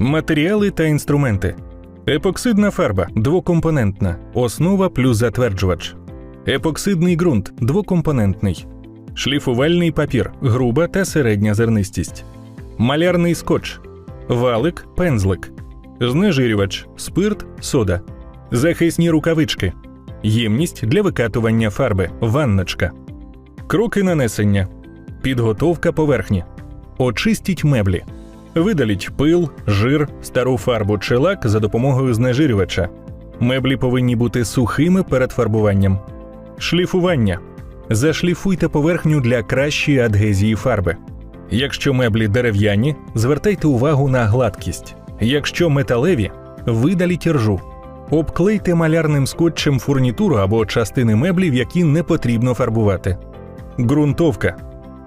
Матеріали та інструменти. Епоксидна фарба двокомпонентна, основа плюс затверджувач. Епоксидний ґрунт двокомпонентний. Шліфувальний папір груба та середня зернистість. Малярний скотч. Валик, пензлик. Знежирювач, спирт, сода. Захисні рукавички. Ємність для викатування фарби, ванночка. Кроки нанесення. Підготовка поверхні. Очистіть меблі. Видаліть пил, жир, стару фарбу чи лак за допомогою знежирювача. Меблі повинні бути сухими перед фарбуванням. Шліфування. Зашліфуйте поверхню для кращої адгезії фарби. Якщо меблі дерев'яні, звертайте увагу на гладкість. Якщо металеві, видаліть ржу. Обклейте малярним скотчем фурнітуру або частини меблів, які не потрібно фарбувати. Ґрунтовка.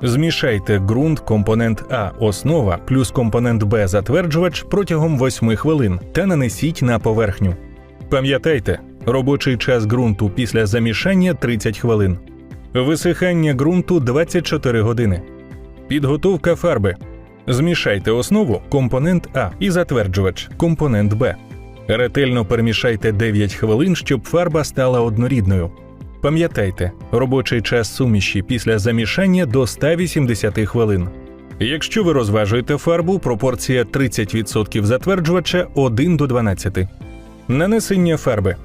Змішайте ґрунт компонент А основа плюс компонент Б затверджувач протягом 8 хвилин та нанесіть на поверхню. Пам'ятайте, робочий час ґрунту після замішання 30 хвилин. Висихання ґрунту 24 години. Підготовка фарби. Змішайте основу компонент А і затверджувач компонент Б. Ретельно перемішайте 9 хвилин, щоб фарба стала однорідною. Пам'ятайте, робочий час суміші після замішання до 180 хвилин. Якщо ви розважуєте фарбу, пропорція 30% затверджувача 1 до 12. Нанесення фарби.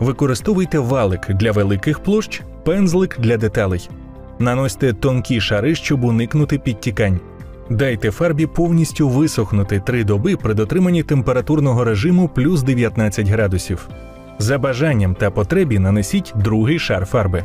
Використовуйте валик для великих площ, пензлик для деталей. Наносьте тонкі шари, щоб уникнути підтікань. Дайте фарбі повністю висохнути 3 доби при дотриманні температурного режиму плюс 19 градусів. За бажанням та потребі нанесіть другий шар фарби.